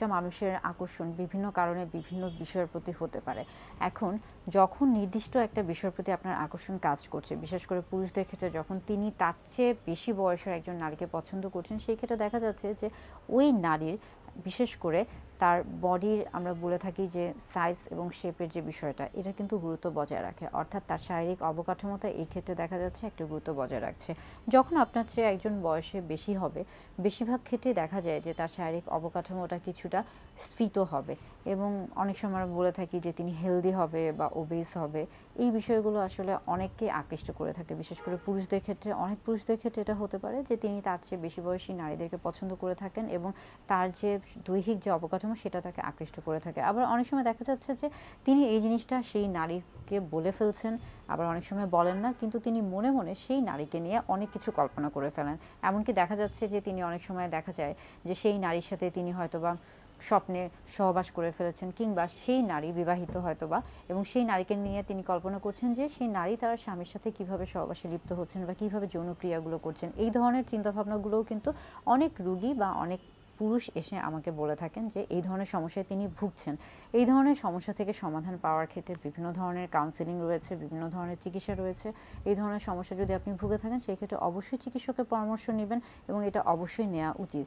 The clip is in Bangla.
একটা মানুষের আকর্ষণ বিভিন্ন কারণে বিভিন্ন বিষয়ের প্রতি হতে পারে। এখন যখন নির্দিষ্ট একটা বিষয়ের প্রতি আপনার আকর্ষণ কাজ করছে, বিশেষ করে পুরুষদের ক্ষেত্রে যখন তিনি তার চেয়ে বেশি বয়সের একজন নারীকে পছন্দ করছেন, সেই ক্ষেত্রে দেখা যাচ্ছে যে ওই নারীর বিশেষ করে তার বডির আমরা বলে থাকি যে সাইজ এবং শেপের যে বিষয়টা, এটা কিন্তু গুরুত্ব বজায় রাখে। অর্থাৎ তার শারীরিক অবকাঠামোটা এই ক্ষেত্রে দেখা যাচ্ছে একটা গুরুত্ব বজায় রাখছে। যখন আপনার চেয়ে একজন বয়সে বেশি হবে, বেশিরভাগ ক্ষেত্রে দেখা যায় যে তার শারীরিক অবকাঠামোটা কিছুটা স্ফীত হবে এবং অনেক সময় আমরা বলে থাকি যে তিনি হেলদি হবে বা ওবেস হবে। এই বিষয়গুলো আসলে অনেককে আকৃষ্ট করে থাকে। বিশেষ করে পুরুষদের ক্ষেত্রে, অনেক পুরুষদের ক্ষেত্রে এটা হতে পারে যে তিনি তার চেয়ে বেশি বয়সী নারীদেরকে পছন্দ করে থাকেন এবং তার যে দৈহিক যে অবকাঠামো সেটা তাকে আকৃষ্ট করে থাকে। আবার অনেক সময় দেখা যাচ্ছে যে তিনি এই জিনিসটা সেই নারীকে বলে ফেলছেন, আবার অনেক সময় বলেন না, কিন্তু তিনি মনে মনে সেই নারীকে নিয়ে অনেক কিছু কল্পনা করে ফেলেন। এমনকি দেখা যাচ্ছে যে তিনি অনেক সময় দেখা যায় যে সেই নারীর সাথে তিনি হয়তোবা স্বপ্নে সহবাস করে ফেলেছেন কিংবা সেই নারী বিবাহিত হয়তোবা এবং সেই নারীকে নিয়ে তিনি কল্পনা করছেন যে সেই নারী তার স্বামীর সাথে কীভাবে সহবাসে লিপ্ত হচ্ছেন বা কীভাবে যৌন ক্রিয়াগুলো করছেন। এই ধরনের চিন্তাভাবনাগুলোও কিন্তু অনেক রুগী বা অনেক পুরুষ এসে আমাকে বলে থাকেন যে, এই ধরনের সমস্যায় তিনি ভুগছেন। এই ধরনের সমস্যা থেকে সমাধান পাওয়ার ক্ষেত্রে বিভিন্ন ধরনের কাউন্সেলিং রয়েছে, বিভিন্ন ধরনের চিকিৎসা রয়েছে। এই ধরনের সমস্যা যদি আপনি ভুগে থাকেন, সেই ক্ষেত্রে অবশ্যই চিকিৎসকের পরামর্শ নেবেন এবং এটা অবশ্যই নেওয়া উচিত।